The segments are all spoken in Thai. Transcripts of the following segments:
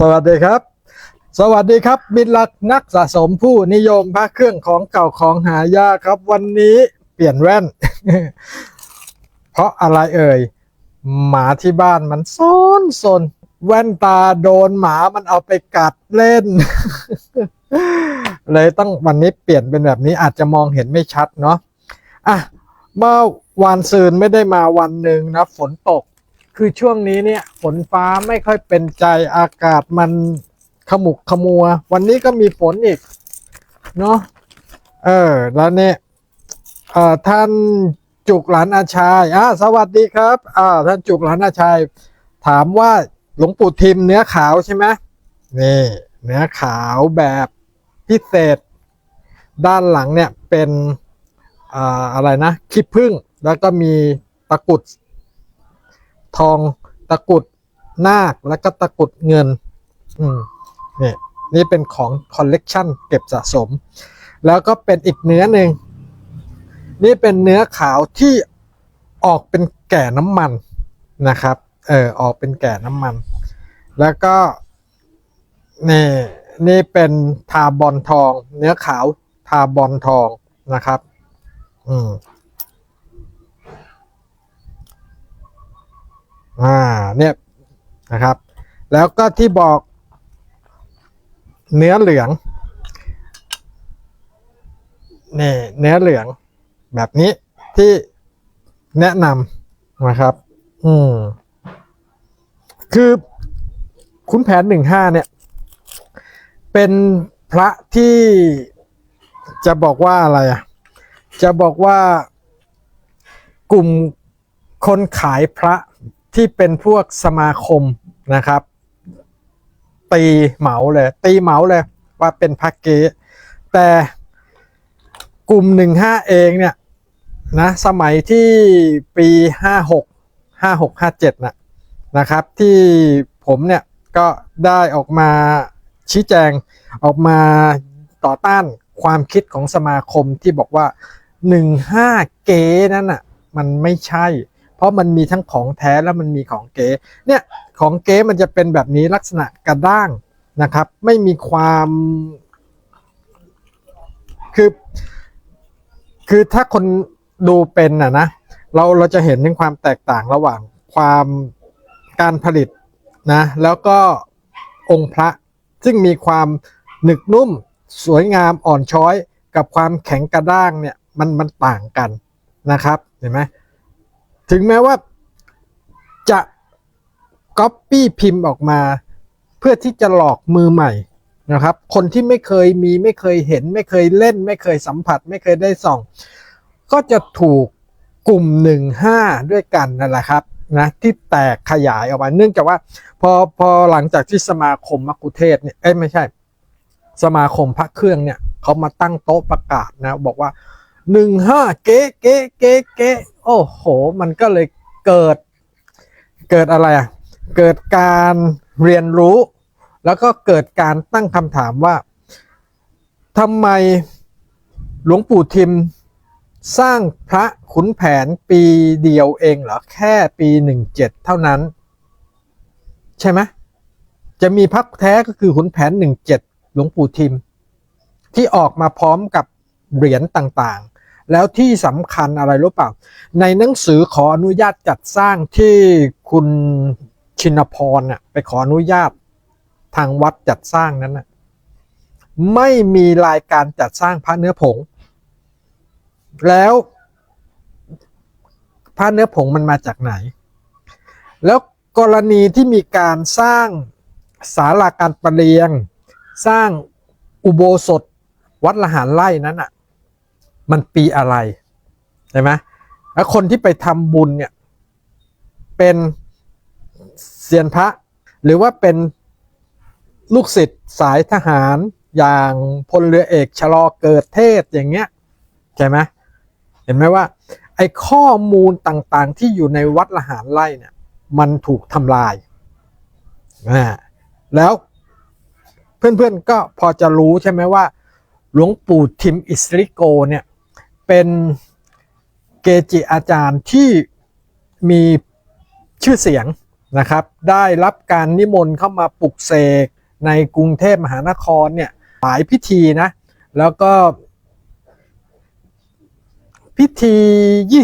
สวัสดีครับ สวัสดีครับ มิตรรักนักสะสมผู้นิยมพระเครื่องของเก่าของหายากครับ วันนี้เปลี่ยนแว่น เพราะอะไรเอ่ย หมาที่บ้านมันซนซนแว่นตาโดนหมามันเอาไปกัดเล่น เลยต้องวันนี้เปลี่ยนเป็นแบบนี้อาจจะมองเห็นไม่ชัดเนาะอะเมื่อวานซืนไม่ได้มาวันหนึ่งนะ ฝนตก คือช่วงนี้เนี่ยฝนฟ้าไม่ค่อยเป็นใจอากาศมันขมุกขมัว วันนี้ก็มีฝนอีก เนาะเออ แล้วเนี่ยเอ่อท่านจุกหลานอาชัยอ่าสวัสดีครับอ่าท่านจุกหลานอาชัยถามว่าหลวงปู่ทิมเนื้อขาวใช่ไหมนี่ เนื้อขาวแบบพิเศษ ด้านหลังเนี่ยเป็นอ่าอะไรนะขี้ผึ้งแล้วก็มีตะกุด ทองตะกุดนาคแล้วก็ตะกุดเงิน อืมนี่นี่เป็นของคอลเลกชันเก็บสะสม แล้วก็เป็นอีกเนื้อหนึ่ง นี่เป็นเนื้อขาวที่ออกเป็นแก่น้ำมันนะครับ เออออกเป็นแก่น้ำมัน แล้วก็นี่นี่เป็นทาบอลทอง เนื้อขาวทาบอลทองนะครับ อืม อ่าเนี่ยนะครับ แล้วก็ที่บอกเนื้อเหลืองนี่เนื้อเหลืองแบบนี้ที่แนะนำนะครับ อืม คือคุณแผนหนึ่งห้าเนี่ย เป็นพระที่จะบอกว่าอะไรอะ จะบอกว่ากลุ่มคนขายพระ ที่เป็นพวกสมาคมนะครับ ตีเหมาเลย ตีเหมาเลยว่าเป็นพระเก๊แต่กลุ่มหนึ่งห้าเองเนี่ยนะสมัยที่ปีห้าหกห้าหกห้าเจ็ดนะนะครับที่ผมเนี่ยก็ได้ออกมาชี้แจงออกมาต่อต้านความคิดของสมาคมที่บอกว่า 15 เก๋นั่นอะมันไม่ใช่ เพราะมันมีทั้งของแท้แล้วมันมีของเก๋เนี่ยของเก๋มันจะเป็นแบบนี้ลักษณะกระด้างนะครับ ไม่มีความคือ คือถ้าคนดูเป็นอะนะเราเราจะเห็นถึงความแตกต่างระหว่างความการผลิตนะแล้วก็องค์พระซึ่งมีความหนึกนุ่มสวยงามอ่อนช้อย กับความแข็งกระด้างเนี่ยมันมันต่างกันนะครับเห็นไหม ถึงแม้ว่าจะก๊อปปี้พิมพ์ออกมา เพื่อที่จะหลอกมือใหม่นะครับ คนที่ไม่เคยมีไม่เคยเห็น ไม่เคยเล่น ไม่เคยสัมผัส ไม่เคยได้ส่อง ก็จะถูกกลุ่มหนึ่งห้าด้วยกันนั่นแหละครับนะที่แตกขยายออกมา เนื่องจากว่าพอพอหลังจากที่สมาคมมักคุเทศเนี่ยเอ้ยไม่ใช่ สมาคมพระเครื่องเนี่ยเขามาตั้งโต๊ะประกาศนะบอกว่า หนึ่งห้าเก๊เก๊เก๊เก๊โอ้โห มันก็เลยเกิด เกิดอะไรอะ เกิดการเรียนรู้ แล้วก็เกิดการตั้งคำถามว่าทำไมหลวงปู่ทิมสร้างพระขุนแผนปีเดียวเองเหรอ แค่ปีหนึ่งเจ็ดเท่านั้น ใช่ไหมจะมีพระแท้ก็คือขุนแผนหนึ่งเจ็ดหลวงปู่ทิม ที่ออกมาพร้อมกับเหรียญต่างๆ แล้วที่สำคัญอะไรรู้เปล่า ในหนังสือขออนุญาตจัดสร้างที่คุณชินพรน่ะไปขออนุญาตทางวัดจัดสร้างนั้นน่ะไม่มีรายการจัดสร้างพระเนื้อผง แล้วพระเนื้อผงมันมาจากไหน แล้วกรณีที่มีการสร้างศาลาการประเรียง สร้างอุโบสถวัดละหารไร่นั้นอะ มันปีอะไรใช่ไหมแล้วคนที่ไปทำบุญเนี่ย เป็นเซียนพระ หรือว่าเป็นลูกศิษย์สายทหารอย่างพลเรือเอกชะลอเกิดเทศอย่างเงี้ยใช่ไหมเห็นไหมว่า ไอ้ข้อมูลต่างๆที่อยู่ในวัดละหารไร่เนี่ย มันถูกทำลายอ่าแล้วเพื่อนๆก็พอจะรู้ใช่ไหมว่า หลวงปู่ทิมอิสริโกเนี่ย เป็นเกจิอาจารย์ที่มีชื่อเสียงนะครับ ได้รับการนิมนต์เข้ามาปลุกเสกในกรุงเทพมหานครเนี่ยหลายพิธีนะ แล้วก็ พิธี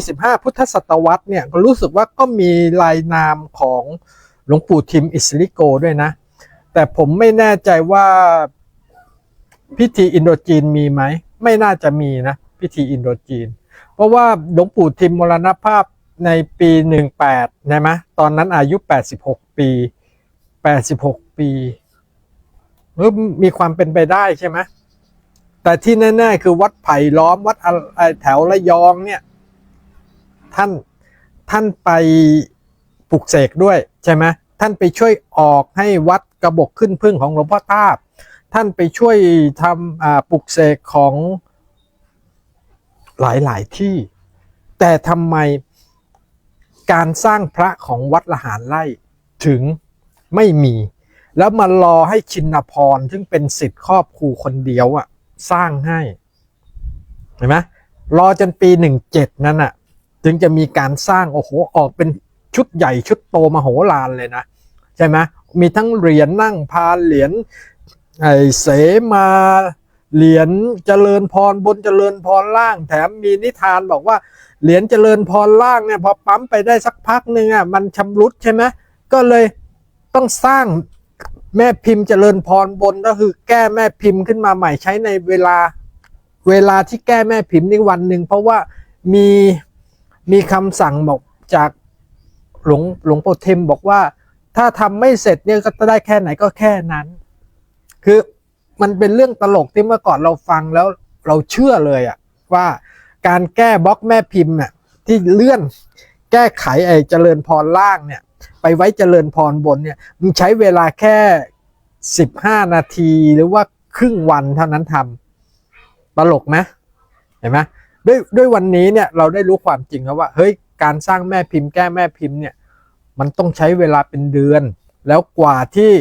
25 พุทธศตวรรษเนี่ยก็รู้สึกว่าก็มีลายนามของหลวงปู่ทิมอิสริโกด้วยนะ แต่ผมไม่แน่ใจว่าพิธีอินโดจีนมีไหม ไม่น่าจะมีนะ พิธีอินโดจีน เพราะว่าหลวงปู่ทิมมรณภาพในปี 18ใช่ไหมตอนนั้นอายุ 86 ปี 86 ปีมีความเป็นไปได้ใช่ไหมแต่ที่แน่ๆคือวัดไผ่ล้อมวัดแถวระยองเนี่ย ท่านท่านไปปลุกเสกด้วยใช่ไหมท่านไปช่วยออกให้วัดกระบอกขึ้นพึ่งของหลวงพ่อทาบ ท่านไปช่วยทำปลุกเสกของ หลายๆที่ แต่ทำไมการสร้างพระของวัดละหารไร่ถึงไม่มี แล้วมารอให้ชินพรซึ่งเป็นสิทธิ์ครอบครูคนเดียวอะสร้างให้เห็นไหมรอจนปีหนึ่งเจ็ดนั่นอะจึงจะมีการสร้างโอ้โหออกเป็นชุดใหญ่ชุดโตมโหฬารเลยนะใช่ไหมมีทั้งเหรียญนั่งพาเหรียญไอเสมา เหรียญเจริญพรบนเจริญพรล่าง แถมมีนิทานบอกว่าเหรียญเจริญพรล่างเนี่ยพอปั๊มไปได้สักพักหนึ่งอะมันชำรุดใช่ไหมก็เลยต้องสร้างแม่พิมพ์เจริญพรบนก็คือแก้แม่พิมพ์ขึ้นมาใหม่ใช้ในเวลาเวลาที่แก้แม่พิมพ์ในวันหนึ่งเพราะว่ามีมีคำสั่งบอกจากหลวงหลวงปู่เทมบอกว่า ถ้าทำไม่เสร็จเนี่ยก็ได้แค่ไหนก็แค่นั้น คือ มันเป็นเรื่องตลกที่เมื่อก่อนเราฟังแล้วเราเชื่อเลยอะว่าการแก้บล็อกแม่พิมพ์เนี่ยที่เลื่อนแก้ไขไอ้เจริญพรล่างเนี่ยไปไว้เจริญพรบนเนี่ยมึงใช้เวลาแค่ 15 นาทีหรือว่าครึ่งวันเท่านั้นทำตลกไหมเห็นไหมด้วยด้วยวันนี้เนี่ยเราได้รู้ความจริงแล้วว่าเฮ้ยการสร้างแม่พิมพ์แก้แม่พิมพ์เนี่ยมันต้องใช้เวลาเป็นเดือน แล้วกว่าที่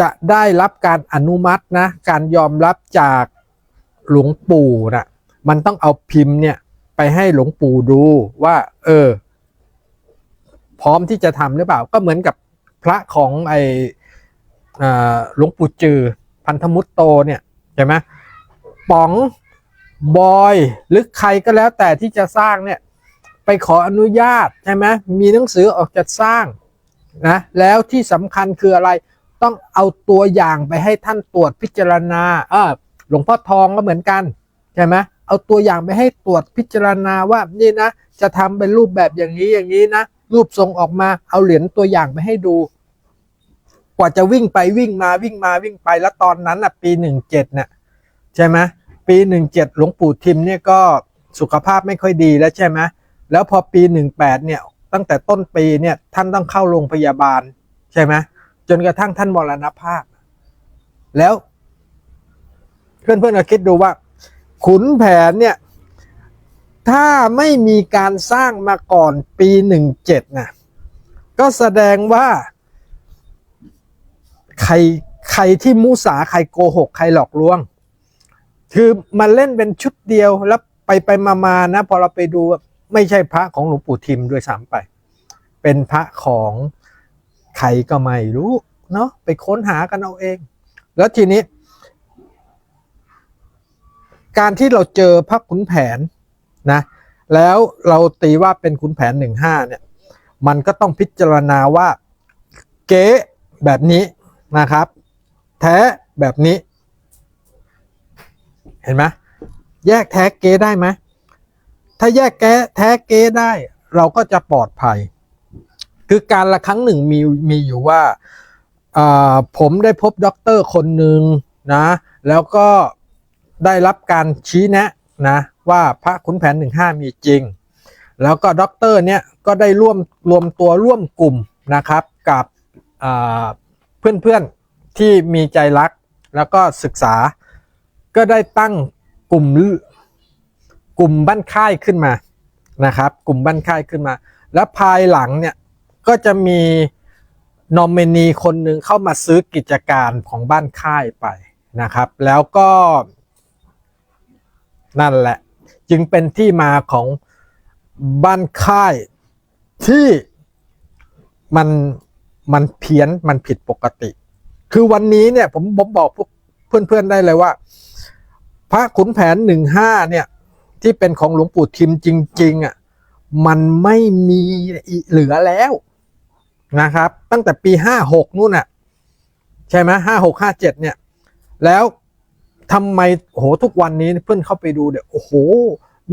จะได้รับการอนุมัตินะการยอมรับจากหลวงปู่นะมันต้องเอาพิมพ์เนี่ยไปให้หลวงปู่ดูว่า เออ พร้อมที่จะทำหรือเปล่า ก็เหมือนกับพระของไอหลวงปู่จือ พันธมุตโตเนี่ยใช่ไหมป๋องบอยหรือใครก็แล้วแต่ที่จะสร้างเนี่ยไปขออนุญาตใช่ไหมมีหนังสือออกจะสร้างนะแล้วที่สำคัญคืออะไร ต้องเอาตัวอย่างไปให้ท่านตรวจพิจารณาเออหลวงพ่อทองก็เหมือนกันใช่ไหมเอาตัวอย่างไปให้ตรวจพิจารณาว่านี่นะ จะทำเป็นรูปแบบอย่างนี้อย่างนี้นะ รูปทรงออกมาเอาเหรียญตัวอย่างไปให้ดู กว่าจะวิ่งไปวิ่งมาวิ่งมาวิ่งไปแล้วตอนนั้นอะ ปีหนึ่งเจ็ดเนี่ยใช่ไหมปีหนึ่งเจ็ดหลวงปู่ทิมเนี่ยก็สุขภาพไม่ค่อยดีแล้วใช่ไหมแล้วพอปีหนึ่งแปดเนี่ย ตั้งแต่ต้นปีเนี่ยท่านต้องเข้าโรงพยาบาลใช่ไหม จนกระทั่งท่านมรณภาพ แล้ว เพื่อนๆก็คิดดูว่า ขุนแผนเนี่ย ถ้าไม่มีการสร้างมาก่อนปีหนึ่งเจ็ดนะก็แสดงว่า ใครใครที่มุสาใครโกหก ใครหลอกลวง คือมันเล่นเป็นชุดเดียวแล้วไปไปมามานะ พอเราไปดูไม่ใช่พระของหลวงปู่ทิมด้วยซ้ำไป เป็นพระของ ใครก็ไม่รู้เนาะไปค้นหากันเอาเอง แล้วทีนี้ การที่เราเจอพระขุนแผนนะ แล้วเราตีว่าเป็นขุนแผนหนึ่งห้าเนี่ย มันก็ต้องพิจารณาว่าเก๊แบบนี้นะครับ แท้แบบนี้ เห็นไหมแยกแท้เก๊ได้ไหมถ้าแยกแก้แท้เก๊ได้ เราก็จะปลอดภัย คือการละครั้งหนึ่งมีมีอยู่ว่าผมได้พบด็อกเตอร์คนหนึ่งนะ แล้วก็ได้รับการชี้แนะนะว่าพระขุนแผน 15 มีจริง แล้วก็ด็อกเตอร์เนี่ยก็ได้ร่วมรวมตัวร่วมกลุ่มนะครับกับเพื่อนเพื่อนๆที่มีใจรักแล้วก็ศึกษา ก็ได้ตั้งกลุ่มกลุ่มบ้านค่ายขึ้นมานะครับ กลุ่มบ้านค่ายขึ้นมา แล้วภายหลังเนี่ย ก็จะมีนอมเมนีคนหนึ่งเข้ามาซื้อกิจการของบ้านค่ายไปนะครับ แล้วก็นั่นแหละ จึงเป็นที่มาของบ้านค่ายที่มันมันเพี้ยนมันผิดปกติ คือวันนี้เนี่ยผมผมบอกพวกเพื่อนๆได้เลยว่า พระขุนแผนหนึ่งห้าเนี่ย ที่เป็นของหลวงปู่ทิมจริง ๆอะมันไม่มีเหลือแล้ว นะครับ ตั้งแต่ปีห้าหกนู่นน่ะ ใช่ไหมห้าหกห้าเจ็ดเนี่ย แล้วทำไมโหทุกวันนี้เพื่อนเข้าไปดูเนี่ยโอ้โห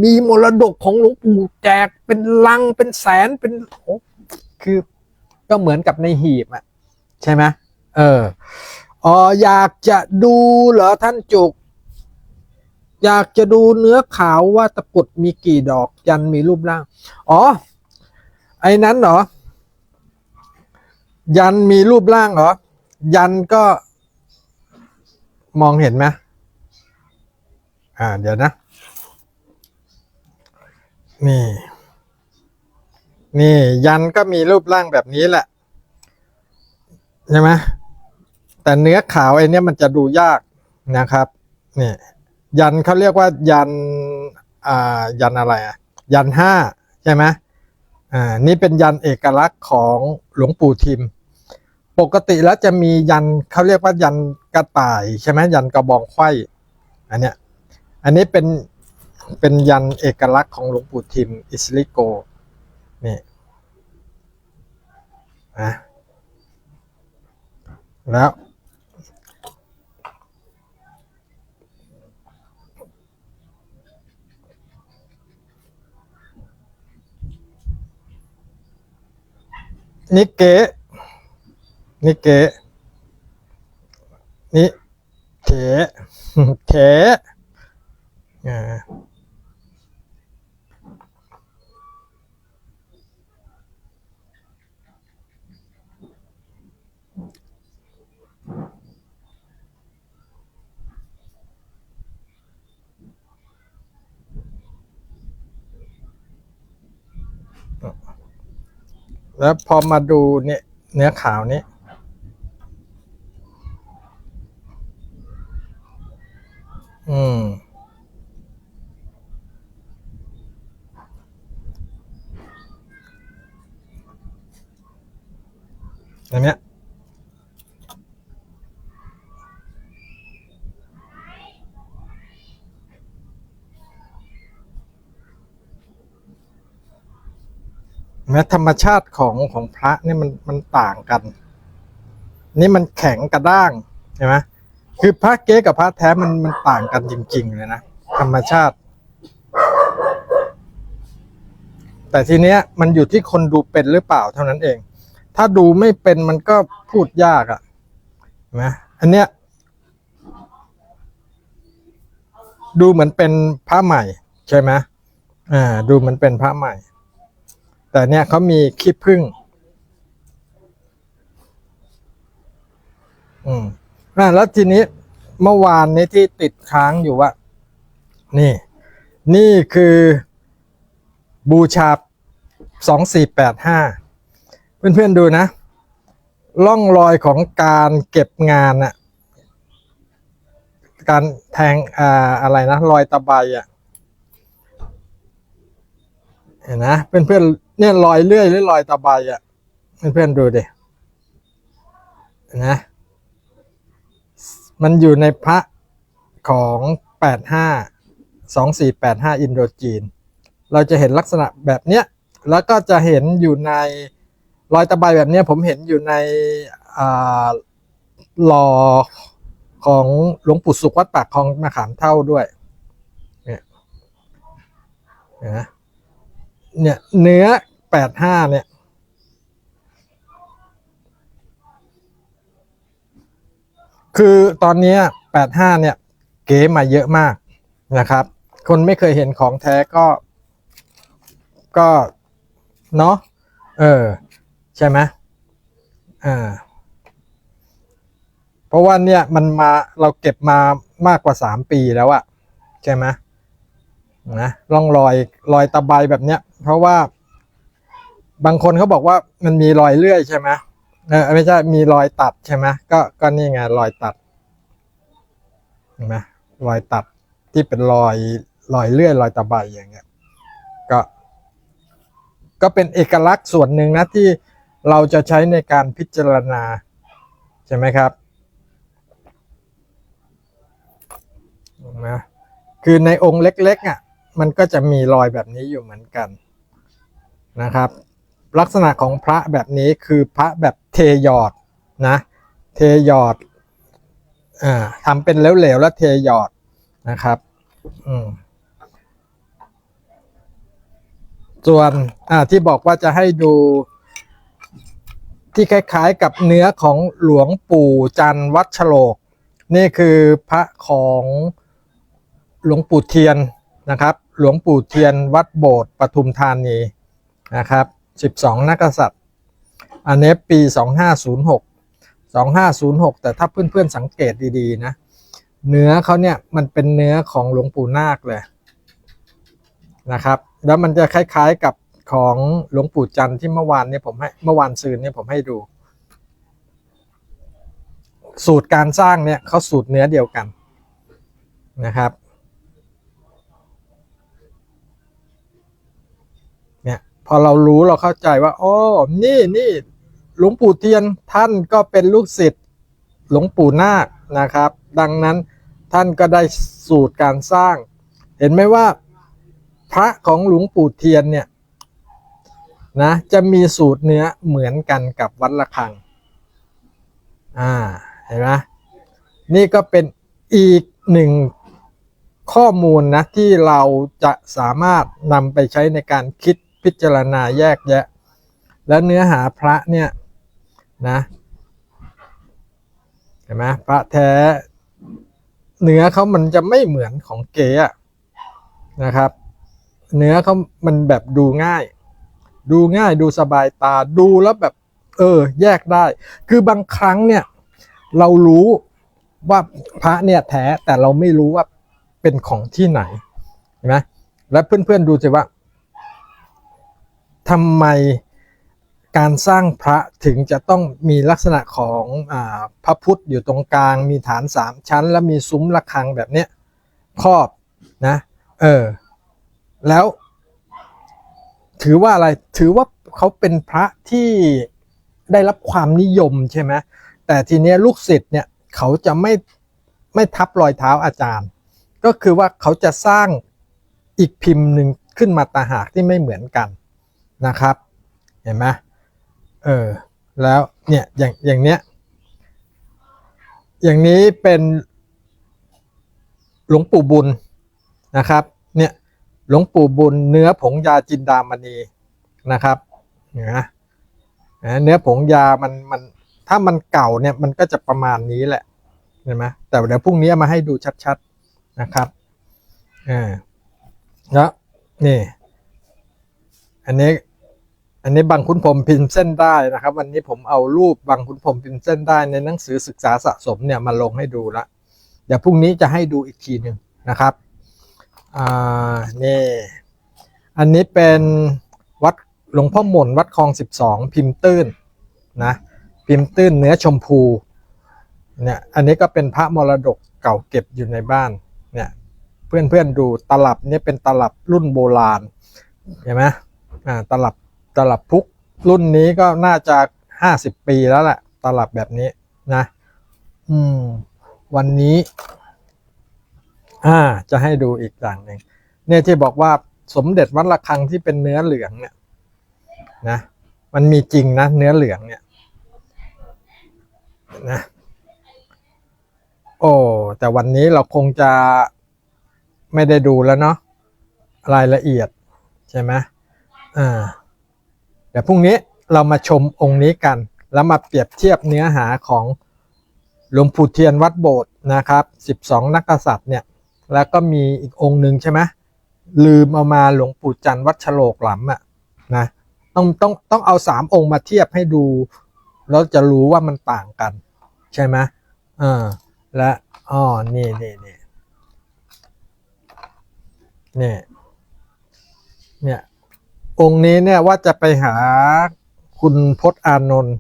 มีมรดกของหลวงปู่แจกเป็นลังเป็นแสนเป็นโอ้คือก็เหมือนกับในหีบอะใช่ไหมเอออออยากจะดูเหรอท่านจุก อยากจะดูเนื้อขาวว่าตะกุดมีกี่ดอกยันมีรูปร่าง อ๋อ ไอ้นั้นเหรอ ยันมีรูปร่างเหรอ ยันก็มองเห็นไหมอ่า เดี๋ยวนะ นี่ นี่ ยันก็มีรูปร่างแบบนี้แหละ ใช่ไหมแต่เนื้อขาวไอ้นี้ยมันจะดูยากนะครับ นี่ ยันเขาเรียกว่ายัน อ่า ยันอะไรอะ ยันห้าใช่ไหมอ่า นี่เป็นยันเอกลักษณ์ของ หลวงปู่ทิม ปกติแล้วจะมียันเขาเรียกว่ายันกระต่ายใช่ไหมยันกระบองไขว้อันเนี้ยอันนี้เป็นเป็นยันเอกลักษณ์ของหลวงปู่ทิมอิสลิโกนี่นะแล้ว นิเกะนิเกะนิเถเถอ่า แล้วพอมาดูเนี่ยเนื้อขาวนี้อืม อันเนี้ย แม้ธรรมชาติของของพระเนี่ยมันมันต่างกัน นี่มันแข็งกระด้างใช่ไหมคือพระเก๊กับพระแท้มันมันต่างกันจริง ๆ เลยนะธรรมชาติ แต่ทีเนี้ยมันอยู่ที่คนดูเป็นหรือเปล่าเท่านั้นเอง ถ้าดูไม่เป็นมันก็พูดยากอะ่ะเห็นไหมอันเนี้ยดูเหมือนเป็นพระใหม่ ใช่ไหมอ่า ดูเหมือนเป็นพระใหม่ แต่เนี้ยเขามีขี้ผึ้งอืมอ่าแล้วทีนี้เมื่อวานนี้ที่ติดค้างอยู่ว่า นี่ นี่คือบูชาสองสี่แปดห้าเพื่อนๆดูนะร่องรอยของการเก็บงานอะการแทงอ่าอะไรนะ รอยตะไบอะเห็นนะ เพื่อนๆ เนี่ยรอยเลื่อยหรือรอยตะไบอะเพื่อนๆดูดินะมันอยู่ในพระของแปดห้าสองสี่แปดห้าอินโดจีน เราจะเห็นลักษณะแบบเนี้ยแล้วก็จะเห็นอยู่ในรอยตะไบแบบเนี้ยผมเห็นอยู่ในหล่อของหลวงปู่สุขวัดปากคลองมะขามเท่าด้วย เนี่ยนไหม เนี่ย เนื้อแปดห้าเนี่ย คือตอนนี้แปดห้าเนี่ย เก๋มาเยอะมากนะครับ คนไม่เคยเห็นของแท้ก็ ก็เนาะเออ ใช่ไหมอ่าเพราะว่าเนี่ยมันมาเราเก็บมามากกว่าสามปีแล้วอะใช่ไหมนะร่องรอยรอยตะไบแบบเนี้ย เพราะว่า บางคนเขาบอกว่ามันมีรอยเลื่อยใช่ไหมเออไม่ใช่มีรอยตัดใช่ไหมก็ก็นี่ไงรอยตัดเห็นไหมรอยตัดที่เป็นรอยรอยเลื่อยรอยตะไบอย่างเงี้ย ก็ ก็เป็นเอกลักษณ์ส่วนหนึ่งนะที่เราจะใช้ในการพิจารณา ใช่ไหมครับนะคือในองค์เล็กๆอะ มันก็จะมีรอยแบบนี้อยู่เหมือนกัน นะครับ ลักษณะของพระแบบนี้คือพระแบบเทหยอดนะเทหยอดอทำเป็นเหลวๆแล้วเทหยอดนะครับส่วนที่บอกว่าจะให้ดูที่คล้ายๆกับเนื้อของหลวงปู่จันวัดฉลก นี่คือพระของหลวงปู่เทียนนะครับ หลวงปู่เทียนวัดโบสถ์ปทุมธานี นะครับ 12 นักษัตริย์ อันนี้ปี 2506 2506 แต่ถ้าเพื่อนๆสังเกตดีๆ นะ เนื้อเขาเนี่ยมันเป็นเนื้อของหลวงปู่นาคเลยนะครับ แล้วมันจะคล้ายๆกับของหลวงปู่จันทร์ที่เมื่อวานเนี่ยผมให้เมื่อวานซืนเนี่ยผมให้ดู สูตรการสร้างเนี่ยเขาสูตรเนื้อเดียวกันนะครับ เนี่ยพ อเรารู้เราเข้าใจว่าอ๋อนี่นี่หลวงปู่เทียนท่านก็เป็นลูกศิษย์หลวงปู่นาคนะครับ ดังนั้นท่านก็ได้สูตรการสร้าง เห็นไหมว่า พระของหลวงปู่เทียนเนี่ยนะจะมีสูตรเนื้อเหมือนกันกับวัดระฆังอ่าเห็นไหมนี่ก็เป็นอีกหนึ่งข้อมูลนะที่เราจะสามารถนำไปใช้ในการคิด พิจารณาแยกแยะ แล้วเนื้อหาพระเนี่ยนะเห็นไหมพระแท้ เนื้อเขามันจะไม่เหมือนของเก๋อะนะครับ เนื้อเขามันแบบดูง่าย ดูง่ายดูสบายตาดูแล้วแบบ เออ แยกได้ คือบางครั้งเนี่ยเรารู้ว่าพระเนี่ยแท้แต่เราไม่รู้ว่าเป็นของที่ไหนเห็นไหมแล้วเพื่อนๆดูสิว่า ทำไมการสร้างพระถึงจะต้องมีลักษณะของอพระพุทธอยู่ตรงกลาง มีฐานสามชั้น แล้วมีซุ้มระฆังแบบเนี้ยครอบนะเออแล้ว ถือว่าอะไรถือว่าเขาเป็นพระที่ได้รับความนิยมใช่ไหมแต่ทีเนี้ยลูกศิษย์เนี่ยเขาจะไม่ไม่ทับรอยเท้าอาจารย์ ก็คือว่าเขาจะสร้างอีกพิมพ์หนึ่งขึ้นมาตาหากที่ไม่เหมือนกัน นะครับ เห็นไหมเออแล้วเนี่ยอย่างอย่างเนี้ยอย่างนี้เป็นหลวงปู่บุญนะครับเนี่ยหลวงปู่บุญเนื้อผงยาจินดามณีนะครับนะเนื้อผงยามันมันถ้ามันเก่าเนี่ยมันก็จะประมาณนี้แหละเห็นไหมแต่เดี๋ยวพรุ่งนี้มาให้ดูชัดๆนะครับอ่าแล้วนี่อันนี้ อันนี้บางคุณผมพิมพ์เส้นได้นะครับ วันนี้ผมเอารูปบางคุณผมพิมพ์เส้นได้ในหนังสือศึกษาสะสมเนี่ยมาลงให้ดูละเดี๋ยวพรุ่งนี้จะให้ดูอีกทีหนึ่งนะครับอ่านี่อันนี้เป็นวัดหลวงพ่อหม่นวัดคลอง 12 พิมพ์ตื้นนะพิมพ์ตื้นเนื้อชมพูเนี่ยอันนี้ก็เป็นพระมรดกเก่าเก็บอยู่ในบ้านเนี่ยเพื่อนเพื่อนๆดูตลับเนี่ยเป็นตลับรุ่นโบราณเห็นไหมอ่าตลับ ตลับพุกรุ่นนี้ก็น่าจะ50ปีแล้วแหละตลับแบบนี้นะ อืม วันนี้ อ่า จะให้ดูอีกอย่างหนึ่งเนี่ยที่บอกว่าสมเด็จวัดระฆังที่เป็นเนื้อเหลืองเนี่ย นะมันมีจริงนะ เนื้อเหลืองเนี่ยนะโอ้แต่วันนี้เราคงจะไม่ได้ดูแล้วเนาะรายละเอียดใช่ไหมอ่า เดี๋ยวพรุ่งนี้เรามาชมองค์นี้กัน แล้วมาเปรียบเทียบเนื้อหาของหลวงปู่เทียนวัดโบสถ์นะครับ 12 นักกษัตริย์เนี่ยแล้วก็มีอีกองค์หนึ่งใช่ไหมลืมเอามาหลวงปู่จันทร์วัดฉโลกหลำอะนะต้องต้องต้องเอาสามองค์มาเทียบให้ดู แล้วจะรู้ว่ามันต่างกัน ใช่ไหมอ่าและอ๋อนี่นี่นี่นี่ยเนี่ย องค์นี้เนี่ยว่าจะไปหาคุณพจน์อานนท์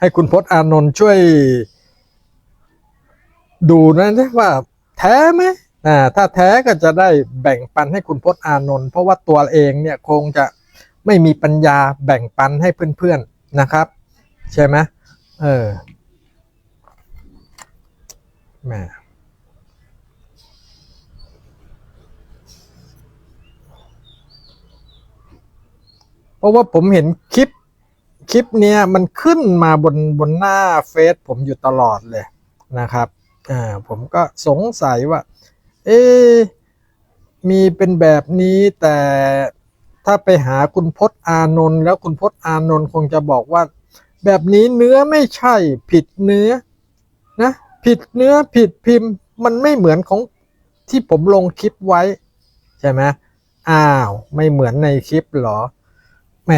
ให้คุณพจน์อานนท์ช่วย ดูนะนว่า แท้ไหมอ่าถ้าแท้ก็จะได้แบ่งปันให้คุณพจน์อานนท์เพราะว่าตัวเองเนี่ยคงจะไม่มีปัญญาแบ่งปันให้เพื่อนๆนะครับ ใช่ไหมเออแหม เพราะว่าผมเห็นคลิปคลิปเนี้ยมันขึ้นมาบนบนหน้าเฟซผมอยู่ตลอดเลยนะครับอ่าผมก็สงสัยว่า เอ๊มีเป็นแบบนี้แต่ถ้าไปหาคุณพจน์อานนท์แล้วคุณพจน์อานนท์คงจะบอกว่า แบบนี้เนื้อไม่ใช่ผิดเนื้อนะผิดเนื้อผิดพิมพ์มันไม่เหมือนของที่ผมลงคลิปไว้ ใช่ไหมอ้าว ไม่เหมือนในคลิปเหรอ แหม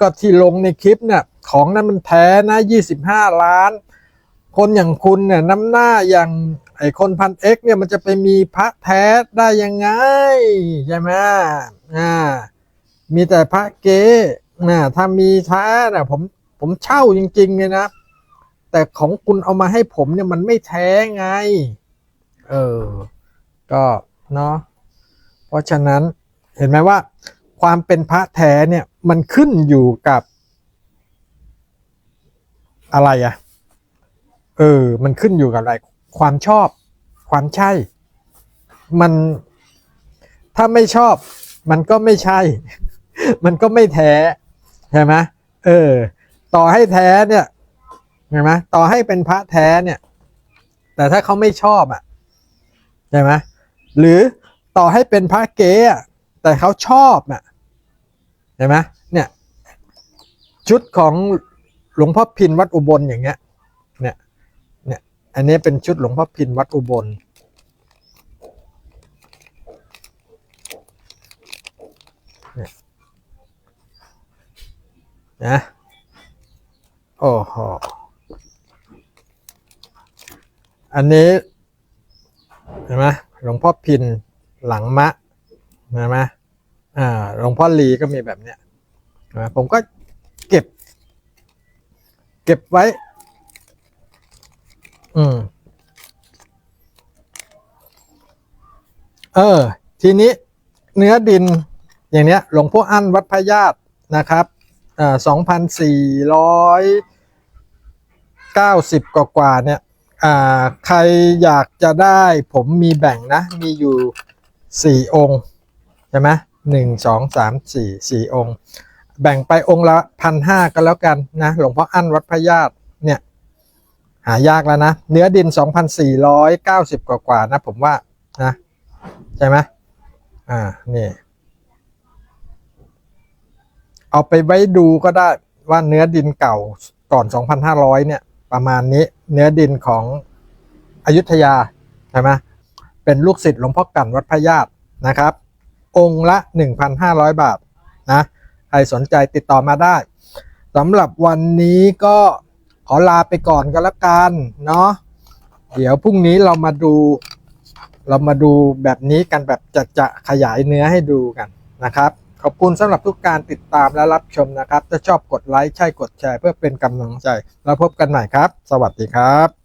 ก็ที่ลงในคลิปเนี่ยของนั้นมันแท้นะ25ล้าน คนอย่างคุณเนี่ยน้ำหน้าอย่างไอคนพันเอ็กเนี่ยมันจะไปมีพระแท้ได้ยังไงใช่ไหมอ่ามีแต่พระเก๊นะถ้ามีแท้นะผมผมเช่าจริงๆเลยนะแต่ของคุณเอามาให้ผมเนี่ยมันไม่แท้ไง เออ ก็เนาะเพราะฉะนั้นเห็นไหมว่า ความเป็นพระแท้เนี่ย มันขึ้นอยู่กับอะไรอะ่ะเออ มันขึ้นอยู่กับอะไร ความชอบ ความใช่ มัน ถ้าไม่ชอบ มันก็ไม่ใช่ มันก็ไม่แท้ ใช่ไหมเออ ต่อให้แท้เนี่ย เห็นไหมต่อให้เป็นพระแท้เนี่ย แต่ถ้าเขาไม่ชอบอะ ใช่ไหมหรือต่อให้เป็นพระเก๊อะแต่เขาชอบอะ เห็นไหมเนี่ยชุดของหลวงพ่อพินวัดอุบลอย่างเงี้ยเนี่ยเนี่ยอันนี้เป็นชุดหลวงพ่อพินวัดอุบล นะโอ้โหอันนี้เห็นไหมหลวงพ่อพินหลังมะเห็นไหม อ่าหลวงพ่อลีก็มีแบบเนี้ยนไหมผมก็เก็บ เก็บไว้ อืม เออ ทีนี้เนื้อดินอย่างเนี้ย หลวงพ่ออั้นวัดพญาตนะครับอ่าสองพันสี่ร้อยเก้าสิบกว่าเนี่ย อ่า ใครอยากจะได้ผมมีแบ่งนะ มีอยู่สี่องค์ ใช่ไหม หนึ่งสองสามสี่สี่องค์ แบ่งไปองค์ละพันห้าก็แล้วกันนะหลวงพ่ออั้นวัดพระญาตเนี่ยหายากแล้วนะ เนื้อดิน 2,490 กว่ากว่านะ ผมว่านะใช่ไหมอ่านี่ เอาไปไว้ดูก็ได้ว่าเนื้อดินเก่าก่อน 2,500 เนี่ย ประมาณนี้เนื้อดินของอยุธยา ใช่ไหมเป็นลูกศิษย์หลวงพ่อกันวัดพระญาตินะครับ องค์ละ 1,500 บาทนะใครสนใจติดต่อมาได้สำหรับวันนี้ก็ขอลาไปก่อนก็แล้วกันเนาะเดี๋ยวพรุ่งนี้เรามาดู เรามาดูแบบนี้กันแบบจะจะขยายเนื้อให้ดูกันนะครับขอบคุณสำหรับทุกการติดตามและรับชมนะครับ ถ้าชอบกดไลค์ใช่กดแชร์เพื่อเป็นกำลังใจ แล้วพบกันใหม่ครับ สวัสดีครับ